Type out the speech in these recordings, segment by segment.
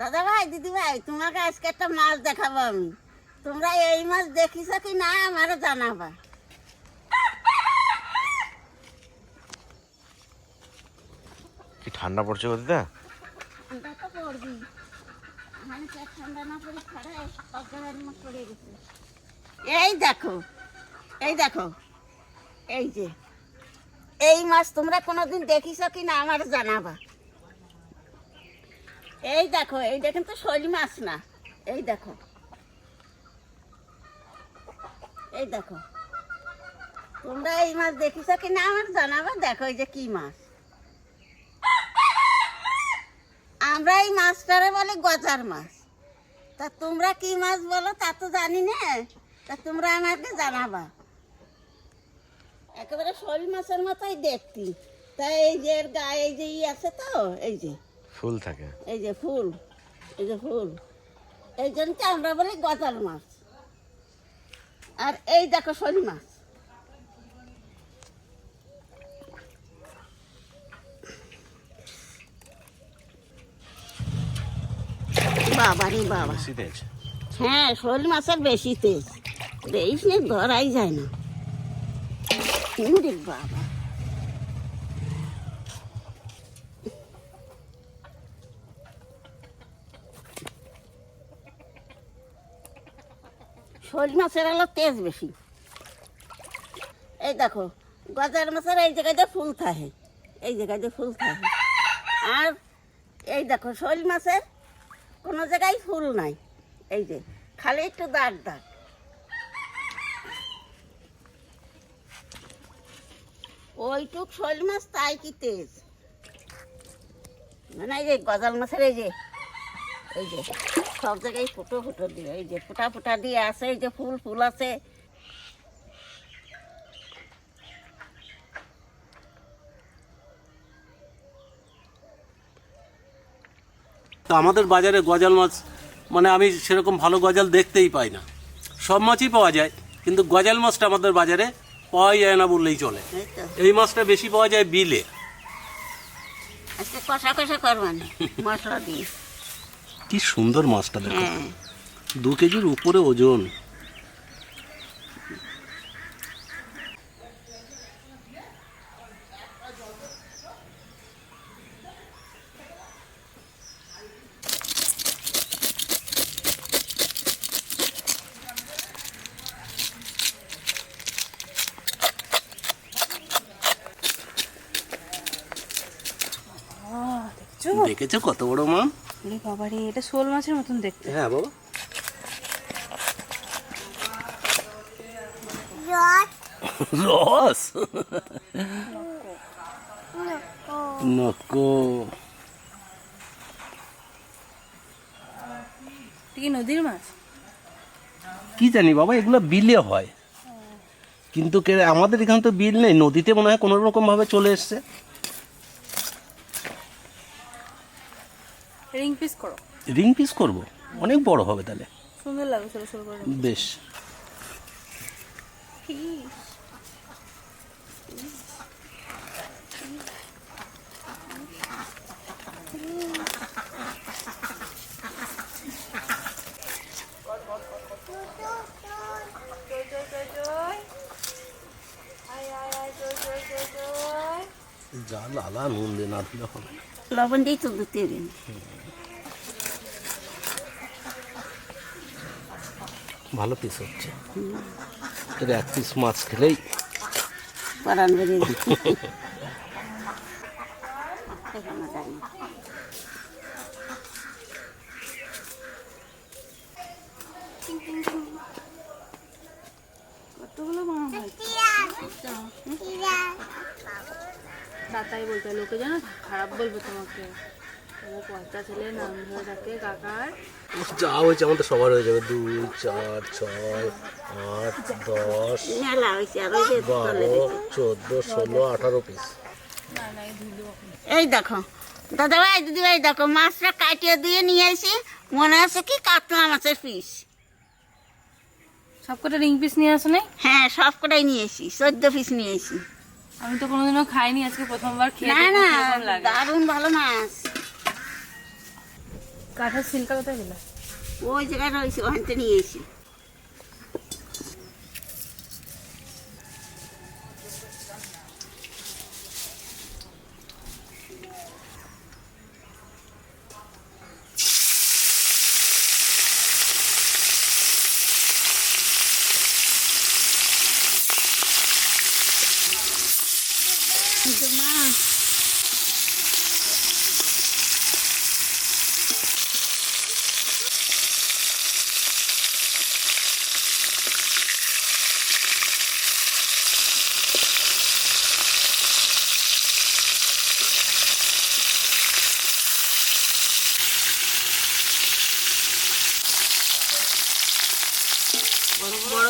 দাদা ভাই দিদি ভাই তোমাকে আজকে একটা মাছ দেখাবো আমি। তোমরা এই মাছ দেখিস কি না আমারও জানাবা। কি ঠান্ডা পড়ছে দিদা? ঠান্ডা তো পড়বি মানে ঠান্ডা না পড়ে খড়ায় অজ্ঞানের মাছ পড়ে গেছে। এই দেখো এই দেখো এই যে। এই মাছ তোমরা কোনোদিন দেখিস কি না আমার জানাবা। এই দেখো এই এইটা কিন্তু শৈল মাছ না। এই দেখো। এই দেখো। তোমরা এই মাছ দেখিস কি না আমার জানাব? দেখো এই যে কি মাছ। আমরা এই মাছটারে বলে গজার মাছ। তা তোমরা কি মাছ বলো তা তো জানি না। তা তোমরা আমাকে জানাবা। একেবারে শোল মাছের মতোই দেখতি। তা এই যে গায়ে এই যে ই আছে তো, এই যে। ফুল থাকে। এই যে ফুল এই যে ফুল। এই জন্যকে আমরা বলি গজাল মাছ? আর এই দেখো শোল মাছ। বাবা রে বাবা। হ্যাঁ শোল মাছের বেশি তেজ। নে ধরাই যায় না। বাবা। শোল মাছের হলো তেজ বেশি। এই দেখো, গজার মাছের এই জায়গায় ফুল থাকে, এই জায়গায় দিয়ে ফুল থাকে। আর এই দেখো, শোল মাছের কোনো জায়গায় ফুল নাই। এই যে, খালি একটু দাগ দাগ। ওইটুক শোল মাছ তাই কি তেজ। মানে এই যে গজাল মাছের এই যে এই যে সব জায়গায় ফুটো ফুটো দিয়ে এই যে ফুটা ফুটা দিয়ে আছে এই যে ফুল ফুল আছে। তো আমাদের বাজারে গজাল মাছ মানে আমি সেরকম ভালো গজাল দেখতেই পাই না। সব মাছই পাওয়া যায় কিন্তু গজাল মাছটা আমাদের বাজারে পাওয়াই যায় না বললেই চলে। এই এই মাছটা বেশি পাওয়া যায় বিলে। আজকে কষা কষা করবেন মশলা দিয়ে। কি সুন্দর মাছটা দেখো। হ্যাঁ। দু কেজির উপরে ওজন। দেখছ? দেখেছ কত বড় মা বাবা রে এটা শোল মাছের মতন দেখতে। হ্যাঁ বাবা। রস। নকো। কি নদীর মাছ? কি জানি বাবা এগুলো বিলে হয়। কিন্তু আমাদের এখানে তো বিল নেই নদীতে মনে হয় কোনো রকম ভাবে চলে এসছে। রিং পিস করো। রিং পিস করব? অনেক বড় হবে তাহলে। সুন্দর লাগবে ছোট ছোট করে বেশ। যা লালা নুন দিয়ে না দিলে হবে না। লবণ দিয়ে তো দিতে ভালো পিস হচ্ছে। এক পিস মাছ খেলেই পরান বেরিয়ে দাতাই বলতে, লোকে জানো খারাপ বলবে তোমাকে। তোমার পয়সা নাম ধরে থাকে কাকার। যা হয়েছে আমাদের সবার হয়ে যাবে। দুই চার ছয় আট দশ বারো। চোদ্দ ষোলো আঠারো পিস। এই দেখো দাদা ভাই দিদি ভাই দেখো মাছটা কাটিয়ে দিয়ে নিয়ে এসি মনে আছে কি কাতলা মাছের পিস। সব কটা রিং পিস নিয়ে আসো নাই? হ্যাঁ সব কটাই নিয়ে এসি চোদ্দ পিস নিয়ে এসি আমি তো কোনোদিনও খাইনি আজকে প্রথমবার খেয়ে না না দারুণ ভালো মাছ। কাঠের সিলকা কোথায় গেল ওই জায়গায় রয়েছে ওখানতে নিয়ে এসি।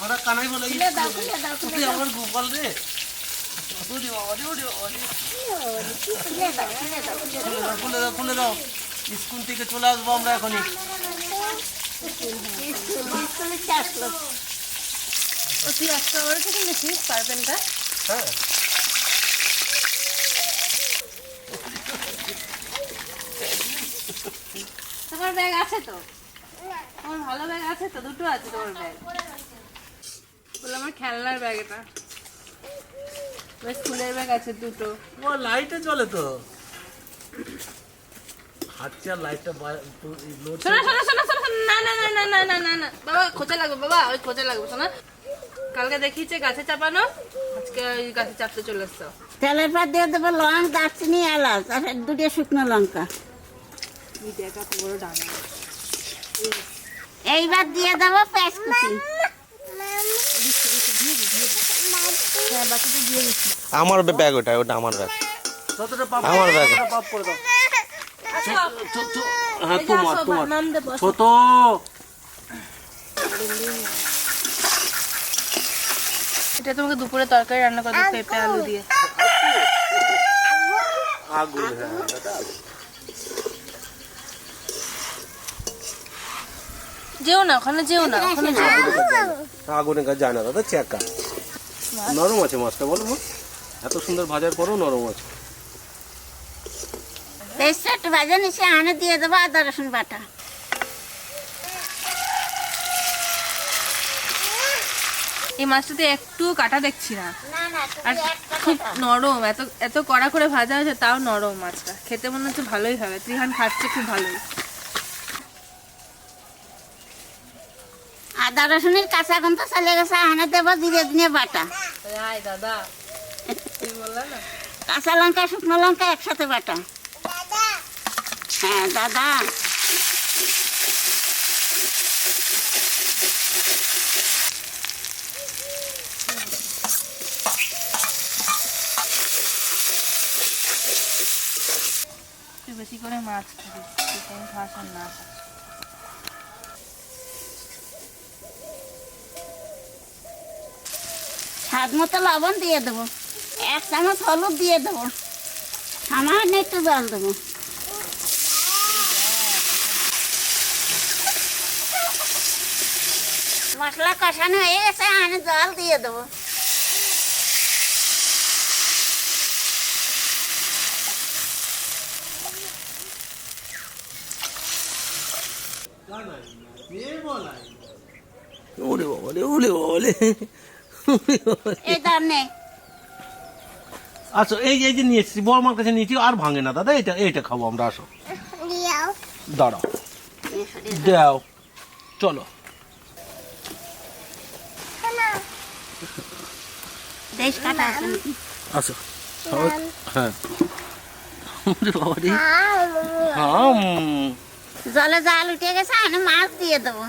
আমরা কানাই বলে। তুই আমার গোপাল রে। খুলে দাও খুলে দাও স্কুল থেকে চলে আসব আমরা এখনই। তুই একটা থেকে পারপেনটা? হ্যাঁ। তোমার ব্যাগ আছে তো? তোমার ভালো ব্যাগ আছে তো? দুটো আছে তোমার ব্যাগ। বলে আমার খেলনার ব্যাগ এটা। স্কুলের ব্যাগ আছে দুটো। ও লাইটে চলে তো। হাঁটছে আর লাইটটা শোনো শোনো শোনো শোনো না না না না না না না না। বাবা খোঁচা লাগবে বাবা ওই খোঁচা লাগবে শোনা। কালকে দেখিয়েছে গাছে চাপানো আজকে ওই গাছে চাপতে চলে এসছো। তেলের পর দিয়ে দেবো লং দারচিনি এলাচ আর দুটো শুকনো লঙ্কা। এইবার দিয়ে দেবো পেঁয়াজ কুচি। হ্যাঁ দিয়ে দিচ্ছি। আমার ব্যাগ ওটা ওটা আমার ব্যাগ। যতটা আমার ব্যাগ। ততটা পাপ করে দাও। ছো- ছো- হ্যাঁ তোমার তোমার। ছোট। এটা তোমাকে দুপুরে তরকারি রান্না করে দেবো পেঁপে আলু দিয়ে। আগুন হ্যাঁ আগুন। যেও না ওখানে যেও না ওখানে যেও না। আগুনে কাজ যায় না দাদা চেকা নরম আছে মাছটা বলো মা? এত সুন্দর ভাজার পরও নরম আছে। পেঁয়াজটা ভাজা নিচে আনে দিয়ে দেবো আদা রসুন বাটা। এই মাছটাতে একটু কাটা দেখছি না। না না আর খুব নরম এত এত কড়া করে ভাজা হয়েছে তাও নরম মাছটা। খেতে মনে হচ্ছে ভালোই হবে। ত্রিহান খাচ্ছে খুব ভালোই। আদা রসুনের কাঁচা গন্ধ চলে গেছে আনে দেবো ধীরে ধীরে বাটা। দাদা তুই বললা না? কাঁচা লঙ্কা শুকনো লঙ্কা একসাথে বাটা। হ্যাঁ দাদা। তুই বেশি করে মাছ খাবি না স্বাদ মতো লবণ দিয়ে দেবো। এক চামচ হলুদ দিয়ে দেবো। সামান্য একটু জল দেবো। মশলা কষানো হয়ে গেছে, আমি জল দিয়ে দেবো। ওরে বাবা রে, ওরে বাবা রে। নে। আচ্ছা এই এই যে নিয়ে এসেছি বড় মার কাছে নিয়েছি আর ভাঙে না দাদা এটা এইটা খাব আমরা আসো। দাঁড়াও। দাও চলো? আসো। হ্যাঁ। জলে জাল উঠে গেছে আমি মাছ দিয়ে দেবো।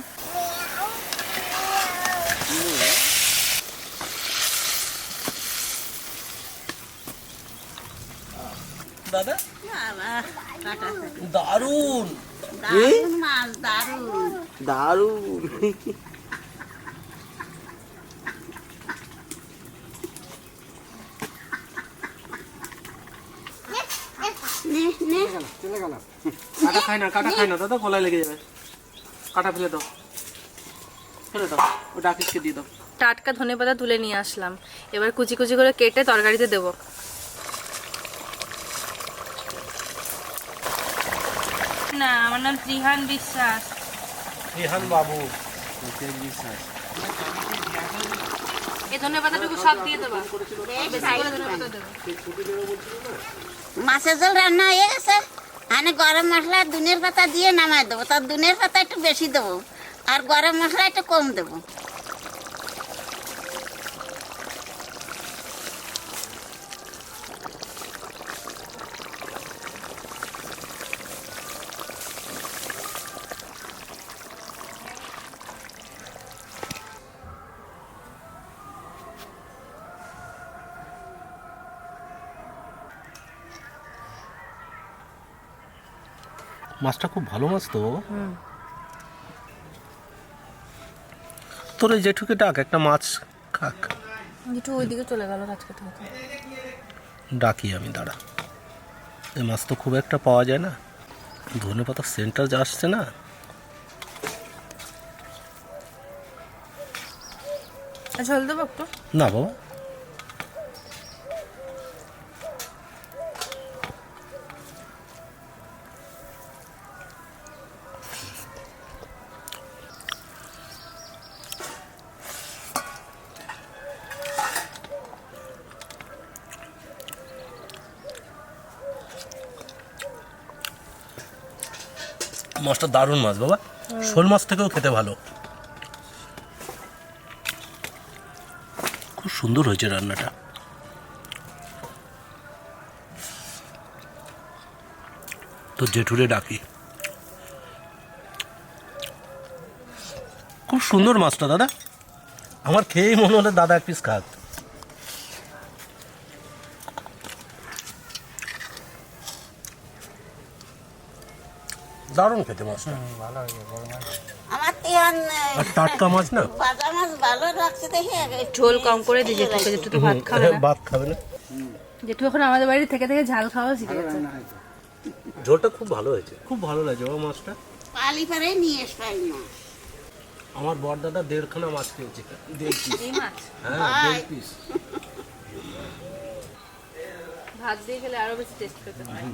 দাদা? বাবা কাটা থাকে। দারুণ। দারুণ মাছ দারুণ দারুণ নে নে কাটা খাই না কাটা খাই না দাদা গলায় লেগে যাবে। কাটা ফেলে দাও। ফেলে দাও ওটা আকিসকে দিয়ে দাও। টাটকা ধনে পাতা তুলে নিয়ে আসলাম। এবার কুচি কুচি করে কেটে তরকারিতে দেব না আমার নাম ত্রিহান বিশ্বাস ত্রিহান বাবু এই ধনে পাতাটুকু সব দিয়ে দেবা। বেশ বেশি করে ভালো। ধনে পাতা দেবো মাছের ঝোল রান্না হয়ে গেছে। আমি গরম মশলা দুনের পাতা দিয়ে নামায় দেবো। তার দুনের পাতা একটু বেশি দেবো। আর গরম মশলা একটু কম দেবো। মাছটা খুব ভালো মাছ তো। তোর ওই জেঠুকে ডাক একটা মাছ খাক। একটু ওইদিকে চলে গেল আজকে ডাকি আমি দাঁড়া। এই মাছ তো খুব একটা পাওয়া যায় না। ধনে পাতা সেন্টার যা আসছে না। দেবো একটু? না বাবা। মাছটা দারুণ মাছ, বাবা। শোল মাছ থেকেও খেতে ভালো। খুব সুন্দর হয়েছে রান্নাটা। তো জেঠুরে ডাকি। খুব সুন্দর মাছটা, দাদা। আমার খেয়েই মনে হলো দাদা এক পিস খাক। দারুণ খেতে মাছটা। আমার তিয়ান আর টাটকা মাছ না? মাছ ভালো লাগছে দেখে ঝোল কম করে দিই জেঠুকে জেঠু তো ভাত খাবে না। ভাত খাবে না? জেঠু এখন আমাদের বাড়ি থেকে থেকে ঝাল খাওয়া শিখে গেছে ঝোলটা খুব ভালো হয়েছে। খুব ভালো লাগছে বাবা মাছটা। পালি পারে নিয়ে এসবাই না আমার বর দাদা দেড়খানা মাছ খেয়েছে দেড় পিস। হ্যাঁ দেড় পিস। ভাত দিয়ে খেলে আরও বেশি টেস্ট করতে পেতে